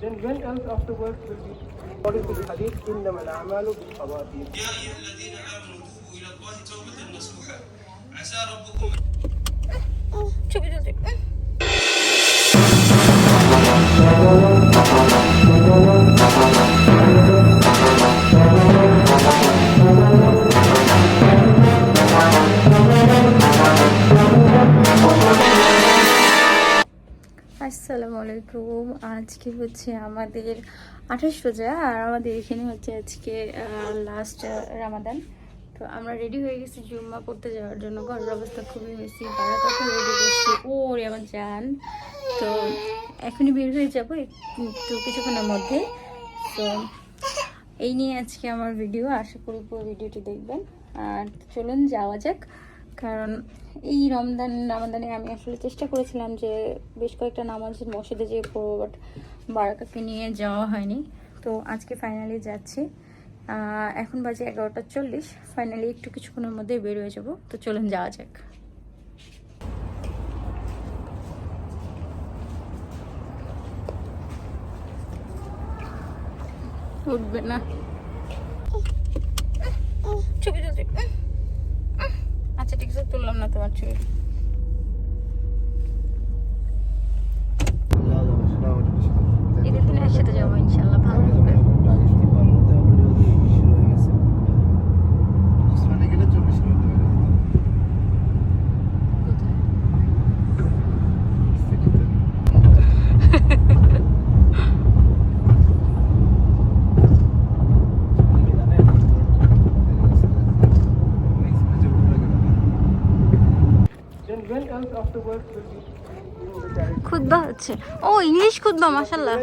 Then when else afterwards will be according to the hadith إنما الأعمال بالخواتيم يا أيها الذين آمنوا توبوا إلى الله توبة نصوحا عسى ربكم আসসালামু আলাইকুম। আজকে হচ্ছে আমাদের আঠাশ রোজা, আর আমাদের এখানে হচ্ছে আজকে লাস্ট রামাদান তো আমরা রেডি হয়ে গেছি জুম্মা পড়তে যাওয়ার জন্য। ঘরের অবস্থা খুবই হয়েছি বারাকাকে রেডি করছি। ও রে আমার জান। তো এখনই বের হয়ে যাব একটু কিছুক্ষণের মধ্যে। তো এই নিয়ে আজকে আমার ভিডিও আশা করি পুরো ভিডিওটি দেখবেন। আর চলুন যাওয়া যাক। কারণ এই রমদান রামাদানে আমি আসলে চেষ্টা করেছিলাম যে বেশ কয়েকটা নামাজ মসজিদে যেয়ে পড়ব বাট বারাকাকে নিয়ে যাওয়া হয়নি। তো আজকে ফাইনালি যাচ্ছি। এখন বাজে এগারোটা চল্লিশ। ফাইনালি একটু কিছুক্ষণের মধ্যেই বের হয়ে যাব। তো চলুন যাওয়া যাক। উঠবে না। খুদবা হচ্ছে ও ইংলিশ খুদবা মাশাআল্লাহ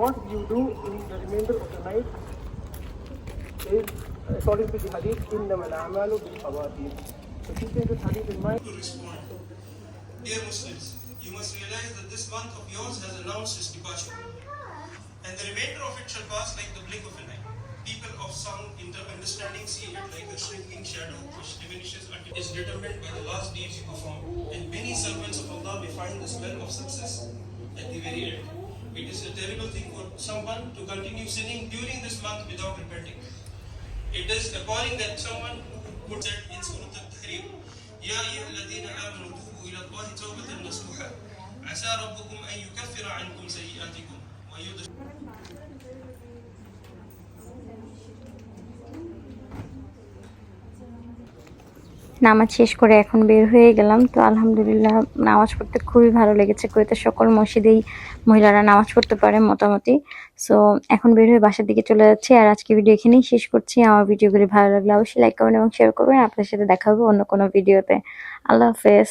What you do in the remainder of the night is according to the hadith in the al-amalu bil khawatim. So keeping this hadith in mind. Dear Muslims, you must realize that this month of yours has announced its departure, and the remainder of it shall pass like the blink of an eye. People of sound inter- understanding see it like a shrinking shadow which diminishes until it is determined by the last deeds you perform. And many servants of Allah may find the smell of success at the very end. It is a terrible thing for someone to continue sinning during this month without repenting. It is appalling that someone who puts it in Surah Al-Tahrim, يا أيها الذين آمنوا توبوا إلى الله توبة نصوحا عسى ربكم أن يكفر عنكم سيئاتكم ويدخل নামাজ শেষ করে এখন বের হয়ে গেলাম। তো আলহামদুলিল্লাহ নামাজ পড়তে খুবই ভালো লেগেছে। কুয়েতে সকল মসজিদেই মহিলারা নামাজ পড়তে পারে মোটামুটি। সো এখন বের হয়ে বাসার দিকে চলে যাচ্ছি। আর আজকে ভিডিও এখানেই শেষ করছি। আমার ভিডিওগুলি ভালো লাগলে অবশ্যই লাইক করবেন এবং শেয়ার করবেন। আপনার সাথে দেখা হবে অন্য কোনো ভিডিওতে আল্লাহ হাফেজ।